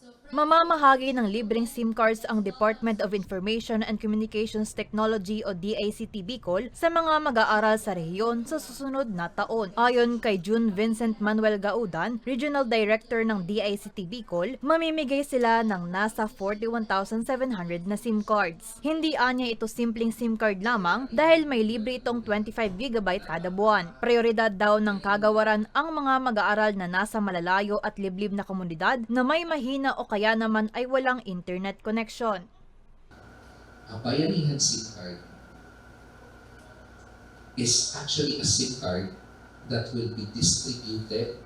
So Mamamahagi ng libreng SIM cards ang Department of Information and Communications Technology o DICT Bicol sa mga mag-aaral sa rehiyon sa susunod na taon. Ayon kay June Vincent Manuel Gaudan, Regional Director ng DICT Bicol, mamimigay sila ng nasa 41,700 na SIM cards. Hindi anya ito simpleng SIM card lamang dahil may libre itong 25 GB kada buwan. Prioridad daw ng kagawaran ang mga mag-aaral na nasa malalayo at liblib na komunidad na may mahina o kaya naman ay walang internet connection. Ang Bayanihan SIM card is actually a SIM card that will be distributed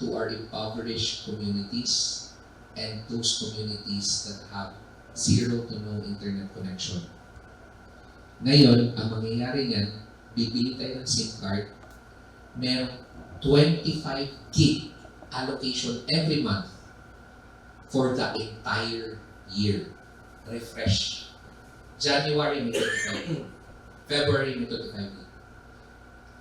to our impoverished communities and those communities that have zero to no internet connection. Ngayon, ang mangyayari niyan, bibili tayo ng SIM card, merong 25 gig allocation every month for the entire year. Refresh. January may 25 gig. February may 25 gig.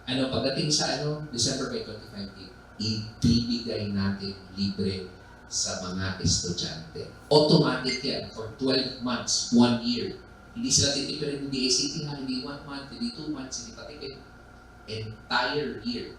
Ano, pagdating sa ano, December may 25 gig. Ibibigay natin libre sa mga estudyante. Automatic yan for 12 months, 1 year. Hindi sila titipirin ng DACT ha, hindi 1 month, hindi 2 months, hindi patipid. Entire year.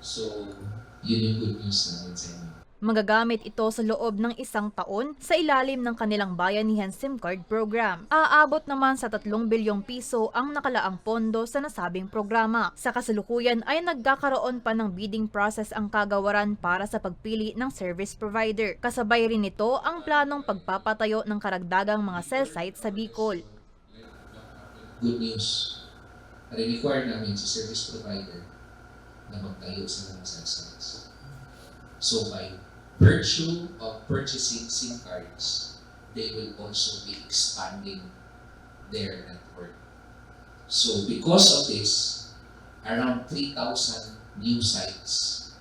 So, yun yung good news namin sa inyo. Magagamit ito sa loob ng isang taon sa ilalim ng kanilang bayanihan SIM card program. Aabot naman sa 3 bilyong piso ang nakalaang pondo sa nasabing programa. Sa kasalukuyan ay nagkakaroon pa ng bidding process ang kagawaran para sa pagpili ng service provider. Kasabay rin nito ang planong pagpapatayo ng karagdagang mga cell sites sa Bicol. good news. Re-require namin sa service provider na magtayo sa mga cell sites. So by virtue of purchasing SIM cards, they will also be expanding their network. So because of this, around 3,000 new sites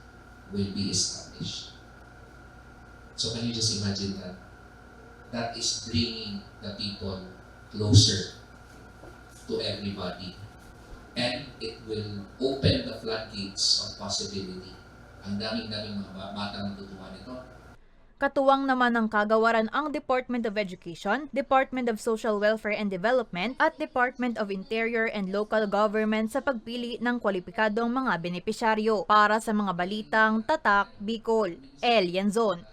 will be established. So can you just imagine that? That is bringing the people closer to everybody. And it will open the floodgates of possibility. Ang daming-daming mga ba- batang matutuwa nito. Katuwang naman ng kagawaran ang Department of Education, Department of Social Welfare and Development at Department of Interior and Local Government sa pagpili ng kwalipikadong mga benepisyaryo para sa mga balitang Tatak Bicol. El Yanzon.